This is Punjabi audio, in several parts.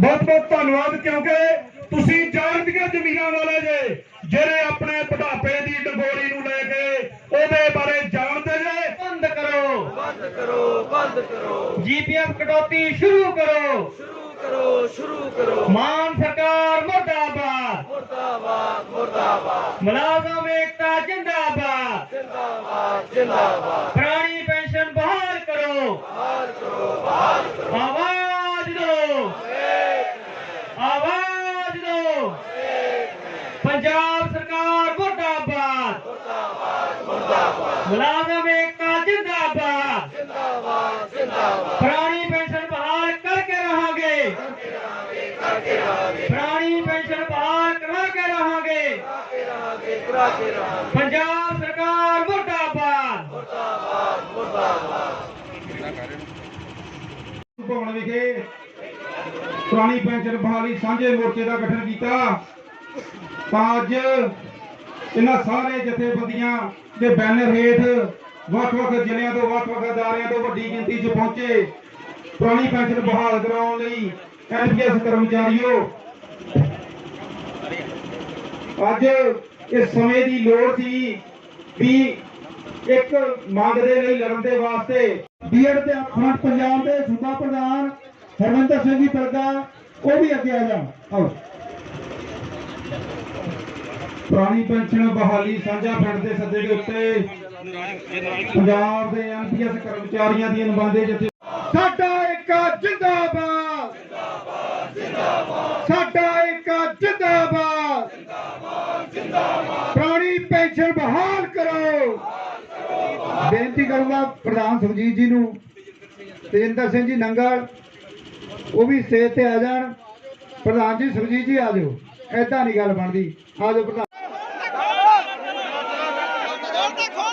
ਬਹੁਤ ਬਹੁਤ ਧੰਨਵਾਦ ਕਿਉਂਕਿ ਤੁਸੀਂ ਜਾਣਦੀਆਂ ਜ਼ਮੀਨਾਂ ਵਾਲੇ ਜੇ ਜਿਹੜੇ ਆਪਣੇ ਬੁਢਾਪੇ ਦੀ ਡਗੋਰੀ ਨੂੰ ਲੈ ਕੇ ਉਹਦੇ ਬਾਰੇ ਜਾਣਦੇ ਜੇ। ਬੰਦ ਕਰੋ। ਬੰਦ ਕਰੋ ਬੰਦ ਕਰੋ। ਜੀਪੀਐਫ ਕਟੌਤੀ ਸ਼ੁਰੂ ਕਰੋ। ਸ਼ੁਰੂ ਕਰੋ ਸ਼ੁਰੂ ਕਰੋ। ਮਾਨ ਸਰਕਾਰ ਮੁਰਦਾਬਾਦ। ਮੁਰਦਾਬਾਦ ਮੁਰਦਾਬਾਦ। ਮੁਲਾਜ਼ਮ ਏਕਤਾ ਜਿੰਦਾਬਾਦ। ਜਿੰਦਾਬਾਦ ਜਿੰਦਾਬਾਦ ਪੁਰਾਣੀ ਪੈਨਸ਼ਨ ਬਹਾਲ ਕਰੋ ਬਹਾਲ ਕਰੋ ਬਹਾਲ ਕਰੋ ਆਵਾਜ਼ ਦਿਓ ਆਵਾਜ਼ ਦਿਓ ਪੰਜਾਬ ਸਰਕਾਰ ਮੁਰਦਾਬਾਦ। ਮੁਲਾਜ਼ਮ ਏਕਤਾ ਜਿੰਦਾਬਾਦ। ਜਿੰਦਾਬਾਦ ਜਿੰਦਾਬਾਦ ਪੁਰਾਣੀ ਪੈਨਸ਼ਨ ਬਹਾਲ ਕਰਕੇ ਰਹਾਂਗੇ। ਪੁਰਾਣੀ ਪੈਨਸ਼ਨ ਬਹਾਲ ਕਰਾ ਕੇ ਰਹਾਂਗੇ। ਕਰਾਕੇ ਰਹਾਂਗੇ ਰਹਾਂਗੇ ਪੰਜਾਬ ਸਰਕਾਰ ਮੁਰਦਾਬਾਦ ਮੁਰਦਾਬਾਦ ਮੁਰਦਾਬਾਦ। ਭਵਨ ਵਿਖੇ ਪੁਰਾਣੀ ਪੈਨਸ਼ਨ ਬਹਾਲੀ ਸਾਂਝੇ ਮੋਰਚੇ ਦਾ ਗਠਨ ਕੀਤਾ। ਤਾਂ ਅੱਜ ਇਹਨਾਂ ਸਾਰੇ ਜਥੇਬੰਦੀਆਂ ਦੇ ਬੈਨਰ ਹੇਠ ਵੱਖ-ਵੱਖ ਜ਼ਿਲ੍ਹਿਆਂ ਤੋਂ ਵੱਖ-ਵੱਖ ਅਦਾਰਿਆਂ ਤੋਂ ਵੱਡੀ ਗਿਣਤੀ 'ਚ ਪਹੁੰਚੇ। ਪੁਰਾਣੀ ਪੈਨਸ਼ਨ ਬਹਾਲ ਕਰਾਉਣ ਲਈ ਐਨਪੀਐਸ ਕਰਮਚਾਰੀਓ, ਅੱਜ ਇਸ ਸਮੇਂ ਦੀ ਲੋੜ ਸੀ ਵੀ ਇੱਕ ਮੰਗ ਦੇ ਲਈ ਲੜਨ ਦੇ ਵਾਸਤੇ ਬੀਐਡ ਦੇ ਫਰੰਟ ਪੰਜਾਬ ਦੇ ਸੂਬਾ ਪ੍ਰਧਾਨ ਹਰਮੰਦਰ ਸਿੰਘ ਜੀ ਪਰਦਾ ਉਹ ਵੀ ਅੱਗੇ ਆ ਜਾਣ। ਆਓ। ਪੁਰਾਣੀ ਪੈਨਸ਼ਨ ਬਹਾਲੀ ਸਾਂਝਾ ਪਿੰਡ ਦੇ ਸੱਦੇ ਦੇ ਉੱਤੇ ਪੰਜਾਬ ਦੇ ਐਨਪੀਐਸ ਕਰਮਚਾਰੀਆਂ ਦੀਆਂ ਨੁਮਾਇੰਦੇ ਜਿੱਥੇ ਸਾਡਾ ਇੱਕ ਜਿੰਦਾਬਾਦ। ਜਿੰਦਾਬਾਦ ਜਿੰਦਾਬਾਦ ਸਾਡਾ ਇੱਕ ਜਿੰਦਾਬਾਦ। ਜਿੰਦਾਬਾਦ ਜਿੰਦਾਬਾਦ ਪੁਰਾਣੀ ਪੈਨਸ਼ਨ ਬਹਾਲ ਕਰੋ। ਬੇਨਤੀ ਕਰੂੰਗਾ ਪ੍ਰਧਾਨ ਸੁਖਜੀਤ ਜੀ ਨੂੰ ਤੇਜਿੰਦਰ ਸਿੰਘ ਜੀ ਨੰਗਲ, ਉਹ ਵੀ ਸਟੇਜ ਤੇ ਆ ਜਾਣ। ਪ੍ਰਧਾਨ ਜੀ, ਸੁਖਜੀਤ ਜੀ ਆ ਜਾਓ। ਐਦਾਂ ਨਹੀਂ ਗੱਲ ਬਣਦੀ। ਆ ਜਾਓ get caught.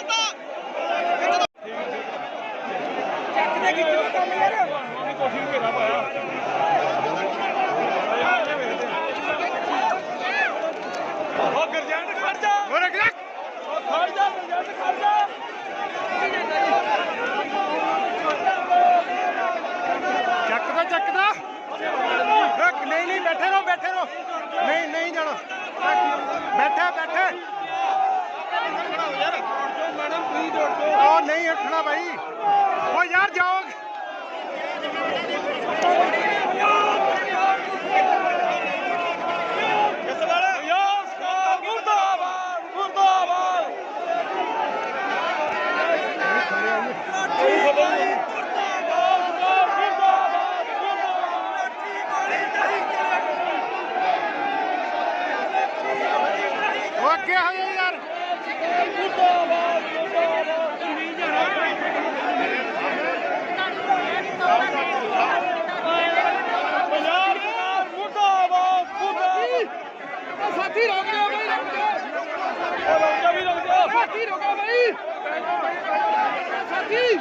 ਨਹੀਂ ਉੱਠਣਾ ਭਾਈ ਉਹ ਯਾਰ ਜਾਓ ਕਿਸ ਵੇਲੇ ਯਾਸ ਕਾ ਮੁਰਦਾਬਾਦ ਮੁਰਦਾਬਾਦ ਉਹ ਅੱਗੇ ਹੋ ਜਾ ਯਾਰ ਮੁਰਦਾਬਾਦ ਮੁਰਦਾਬਾਦ ਨਹੀਂ ਪੰਜਾਬ ਸਰਕਾਰ ਮੁਰਦਾਬਾਦ ਮੁਰਦਾਬਾਦ ਸਾਥੀ ਰੁਕ ਜਾ ਬਈ ਰੁਕ ਜਾ ਉਹ ਰੁਕ ਜਾ ਵੀ ਰੁਕ ਜਾ ਸਾਥੀ ਰੁਕ ਜਾ ਬਈ ਸਾਥੀ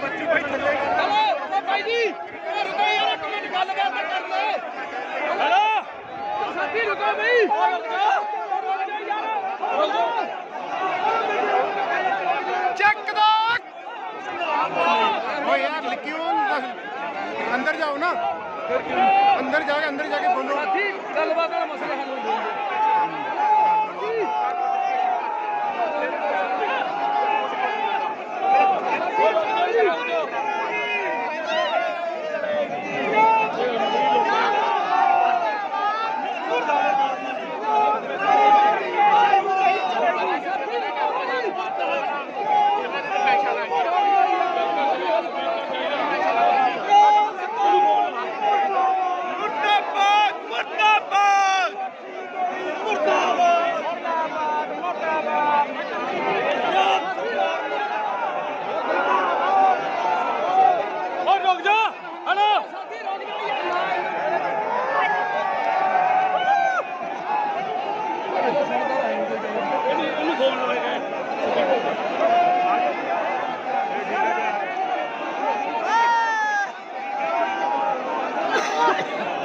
ਬੱਚੂ ਭਾਈ ਥੱਲੇ ਹਲੋ ਉਹ ਭਾਈ ਜੀ ਉਹ ਰੁਕੋ ਯਾਰ ਇੱਕ ਮਿੰਟ ਗੱਲ ਬਾਤ ਕਰ ਲੈ ਹਲੋ ਸਾਥੀ ਰੁਕੋ ਬਈ ਉਹ ਰੁਕ ਜਾ ਰੁਕ ਜਾ ਯਾਰ ਰੁਕ ਜਾ ਚੱਕ ਦੋ ਓਏ ਯਾਰ ਕਿਉਂ ਅੰਦਰ ਜਾਓ ਨਾ ਅੰਦਰ ਜਾ